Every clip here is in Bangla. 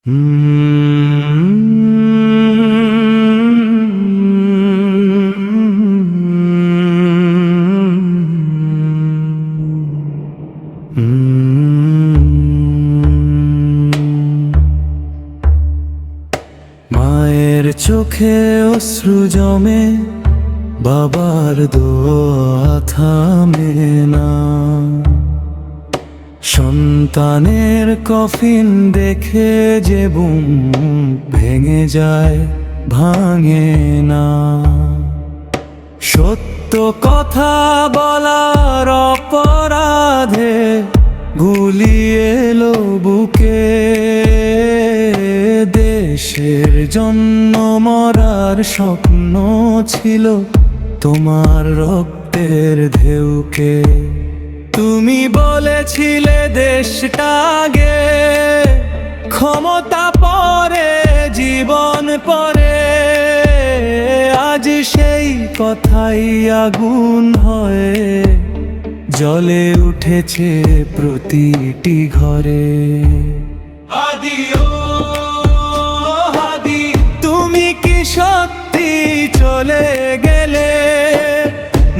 মায়ের চোখে অশ্রু জমে বাবার দোয়া থামে না। সন্তানের কফিন দেখে যে বুম ভেঙে যায়, ভাঙে না। সত্য কথা বলার অপরাধে গুলিয়ে এলো বুকে। দেশের জন্য মরার স্বপ্ন ছিল তোমার রক্তের ঢেউকে। তুমি বলেছিলে দেশটা আগে, ক্ষমতা পরে, জীবন পরে। আজ সেই কথাই আগুন হয়ে। জলে উঠেছে প্রতিটি ঘরে। তুমি কি সত্যি চলে গেলে?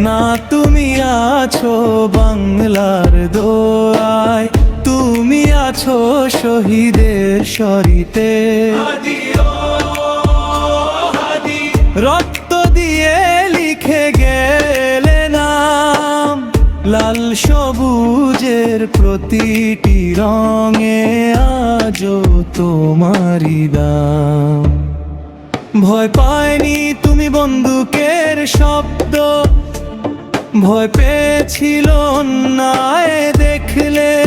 না তুমি আছো বাংলার দোয়ায় তুমি আছো শহীদের শরীতে রক্ত দিয়ে লিখে গেলে নাম লাল সবুজের প্রতিটি রঙে আজও তোমারি দাম। ভয় পায়নি তুমি বন্দুকের শব্দ ভয় পেয়েছিল অন্যায় দেখলে।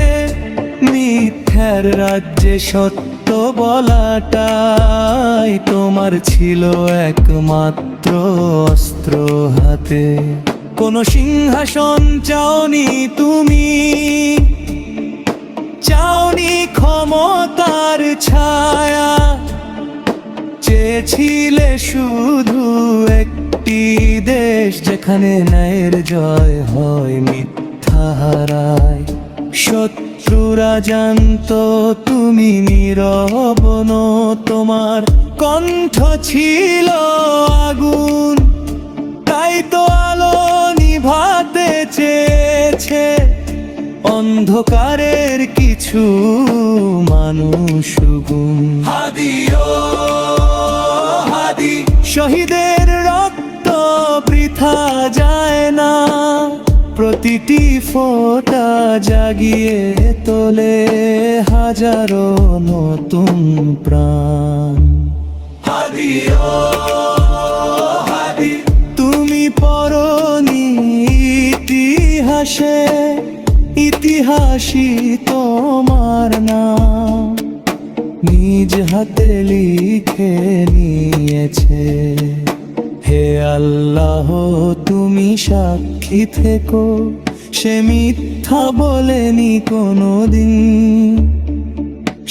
মিথ্যার রাজ্যে সত্য বলাটাই তোমার ছিল একমাত্র অস্ত্র হাতে। কোন সিংহাসন চাওনি তুমি। চাওনি ক্ষমতার ছায়া। চেয়েছিলে শুধু একটি দেশ যেখানে ন্যায়ের জয় হয় মিথ্যা হারায়। শত্রুরা জানতো তুমি নীরবন তোমার কণ্ঠ ছিল আগুন। তাই তো আলো নিভাতে চেয়েছে অন্ধকারের কিছু মানুষ গুণ। হাদিও হাদি। শহীদের যায় না। প্রতিটি ফোটা জাগিয়ে তোলে হাজারো নতুন প্রাণ। তুমি পরনি ইতিহাসে ইতিহাসই তোমার নাম। নিজ হাতে লিখে নিয়েছে হে আল্লাহ তুমি সাক্ষী থেকো, সে মিথ্যা বলেনি কোনোদিন।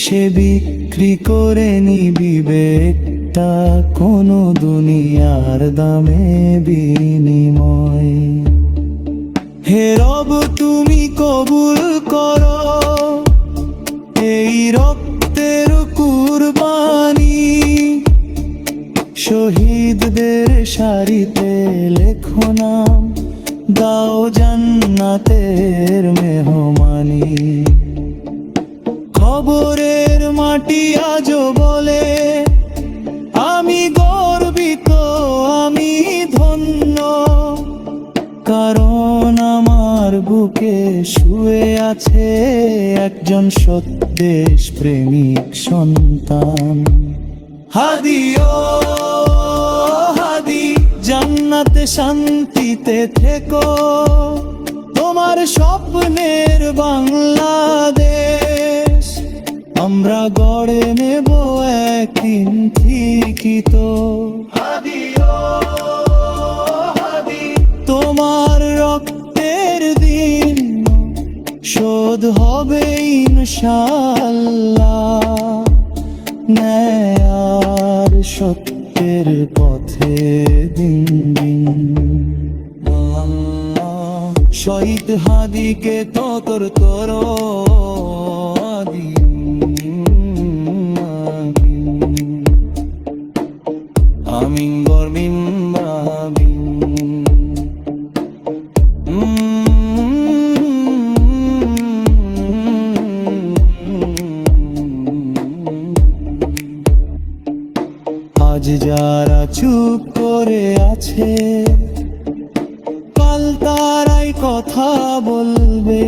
সে বিক্রি করেনি বিবেকটা কোনো দুনিয়ার দামে বিনিময়। হে রব, তুমি কবুল করো, এই রক্তের কুরবানি শহীদদের সারিতে লেখো নাম, দাও জান্নাতের মেহমানি। খবরের মাটি আজও বলে, আমি গর্বিত, আমি ধন্য। কারণ আমার বুকে শুয়ে আছে একজন সত্যেশ প্রেমিক সন্তান। হাদিও হাদি, জান্নাতে শান্তিতে থেকো। তোমার স্বপ্নের বাংলাদেশ, আমরা গড়ে নেব একদিন ঠিকই তো। হাদি তোমার রক্তের দিন শোধ হবে ইনশাল্লাহ সত্যের পথে দিন দিন। শহীদ হাদিকে তোর তোর আমি আজ যারা চুপ করে আছে, কাল তারাই কথা বলবে।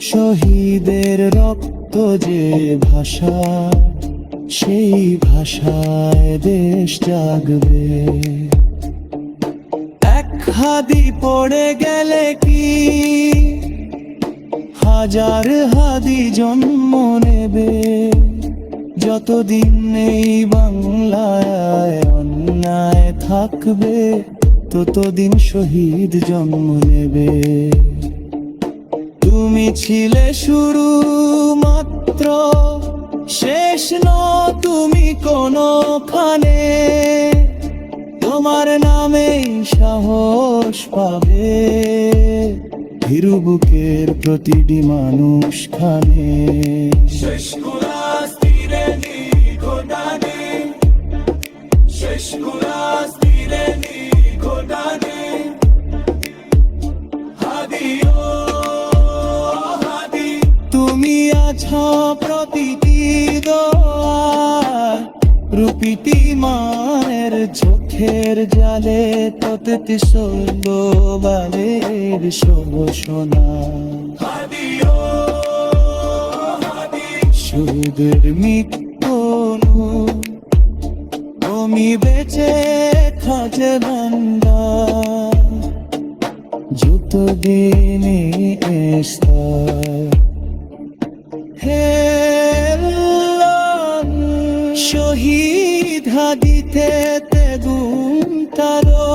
শহীদের রক্ত যে ভাষা, সেই ভাষায় দেশ জাগবে। এক হাদি পড়ে গেলে কি? হাজার হাদি জন্ম নেবে। যতদিন এই বাংলায় অন্যায় থাকবে, ততদিন শহীদ জন্ম নেবে। তুমি ছিলে শুরু মাত্র, শেষ ন তুমি কোনখানে। তোমার নামে সাহস পাবে, ভীরু বুকের প্রতিটি মানুষ খানে শেষ তুমি প্রতিটি রূপিটি মায়ের চোখের জালে ততটি সর্ব বালের শোষণা সুদের মৃত্যু তুমি বেঁচে থাকে বান্দা যতদিনই এস্তার হে শহীদ হাদিতে তেগুন তার।